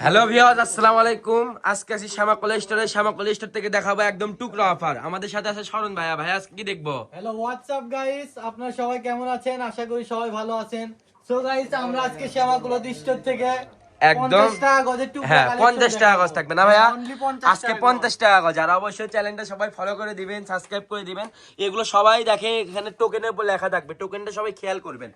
Hello ভিওয়াজ আসসালামু আলাইকুম। আজকে আছি শ্যামা কলেজ স্টোরে। শ্যামা কলেজ স্টোর থেকে দেখাবো একদম টুকরা অফার আমাদের সাথে আছে শরণ ভাইয়া। ভাইয়া আজকে কি দেখব? হ্যালো হোয়াটসঅ্যাপ গাইস আপনারা সবাই কেমন আছেন? আশা করি সবাই ভালো আছেন। সো গাইস আমরা আজকে শ্যামাকুলো স্টোর থেকে একদম। 50 টাকা গজের টুকরা হ্যাঁ পঞ্চাশ টাকা। গজ থাকবে না ভাইয়া? Only 50 আজকে টাকা পঞ্চাশ টাকা গজ। আর অবশ্যই চ্যানেলটা সবাই ফলো করে দিবেন সাবস্ক্রাইব করে দিবেন। এগুলো সবাই দেখে এখানে টোকেনের উপর লেখা থাকবে। টোকেনটা সবাই খেয়াল করবেন।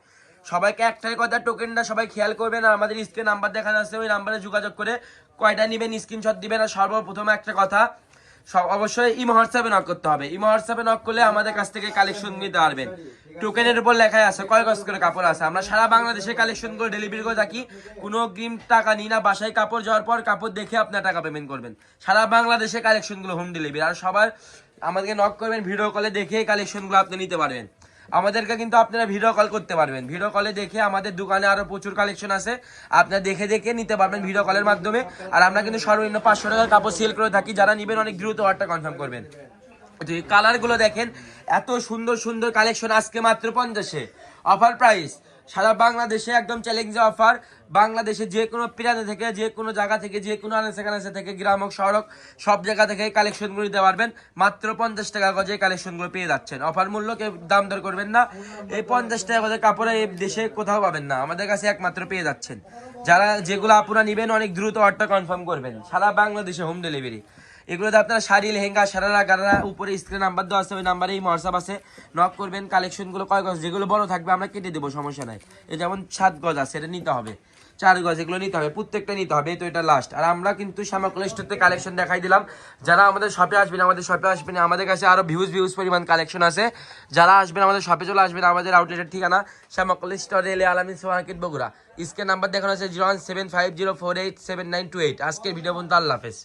সবাইকে একটাই কথা টোকেনটা সবাই খেয়াল করবেন আর আমাদের স্ক্রিন নাম্বার দেখা যাচ্ছে ওই নাম্বারে যোগাযোগ করে কয়টা নেবেন স্ক্রিনশট দিবেন, আর সর্বপ্রথম একটা কথা, সব অবশ্যই ইমো হোয়াটসঅ্যাপে নক করতে হবে। ইমো হোয়াটসঅ্যাপে নক করলে আমাদের কাছ থেকে কালেকশন নিতে পারবেন। টোকেনের উপর লেখাই আছে, কয় গজ করে কাপড় আছে? আমরা সারা বাংলাদেশে কালেকশন করে ডেলিভারি করে থাকি। কোনো অগ্রিম টাকা নিই না, বাসায় কাপড় যাওয়ার পর কাপড় দেখে আপনার টাকা পেমেন্ট করবেন। সারা বাংলাদেশে কালেকশনগুলো হোম ডেলিভারি আর সবার আমাদেরকে নক করবেন ভিডিও কলে দেখে কালেকশনগুলো আপনি নিতে পারবেন। আমাদেরকে কিন্তু আপনারা ভিডিও কল করতে পারবেন। ভিডিও কলে দেখে আমাদের দোকানে আরও প্রচুর কালেকশন আছে। আপনারা দেখে দেখে নিতে পারবেন ভিডিও কলের মাধ্যমে। আর আমরা কিন্তু সর্বনিম্ন পাঁচশো টাকার কাপড় সেল করে থাকি। যারা নিবেন অনেক দ্রুত অর্ডারটা কনফার্ম করবেন। কালারগুলো দেখেন, এত সুন্দর সুন্দর কালেকশন আজকে মাত্র পঞ্চাশে। Offer price. সারা বাংলাদেশে একদম চ্যালেঞ্জ অফার। বাংলাদেশে যে কোনো প্রান্ত থেকে, যে কোনো জায়গা থেকে, যে কোনো আনাচে থেকে গ্রাম হোক শহর হোক সব জায়গা থেকে কালেকশনগুলো দিতে পারবেন। মাত্র পঞ্চাশ টাকা গজে কালেকশনগুলো পেয়ে যাচ্ছেন। অফার মূল্য কেউ দাম দর করবেন না। এই পঞ্চাশ টাকা গজে কাপড়ে এই দেশে কোথাও পাবেন না। আমাদের কাছে একমাত্র পেয়ে যাচ্ছেন। যারা যেগুলো আপনারা নেবেন, অনেক দ্রুত অর্ডার কনফার্ম করবেন। সারা বাংলাদেশে হোম ডেলিভারি এগুলোতে আপনারা শাড়ি, লেহেঙ্গা, সারারা, গারারা, উপরে স্ক্রিন নাম্বার দেওয়া আছে, ওই নাম্বারে এই হোয়াটসঅ্যাপ আছে। নক করবেন কালেকশনগুলো কয় গজ? যেগুলো বড় থাকবে, আমরা কেটে দেবো, সমস্যা নাই। এই যেমন সাত গজ আছে, এটা নিতে হবে। চার গজ, এগুলো নিতে হবে, প্রত্যেকটা নিতে হবে, তো এটা লাস্ট আর আমরা কিন্তু শ্যামা কলেজটাতে কালেকশন দেখাই দিলাম। যারা আমাদের শপে আসবেন, আমাদের শপে আসবেন, আমাদের কাছে আরও ভিউজ ভিউজ পরিমাণ কালেকশন আছে। যারা আসবেন, আমাদের শপে চলে আসবেন, আমাদের আউটলেটের ঠিকানা শ্যামা কলেজ স্টোর এলে আলামিন সুপারমার্কেট বগুড়া। স্ক্রিন নাম্বার দেখানো আছে zero one seven five zero four eight seven nine two eight আজকের ভিডিও পর্যন্ত আল্লাহ হাফেজ।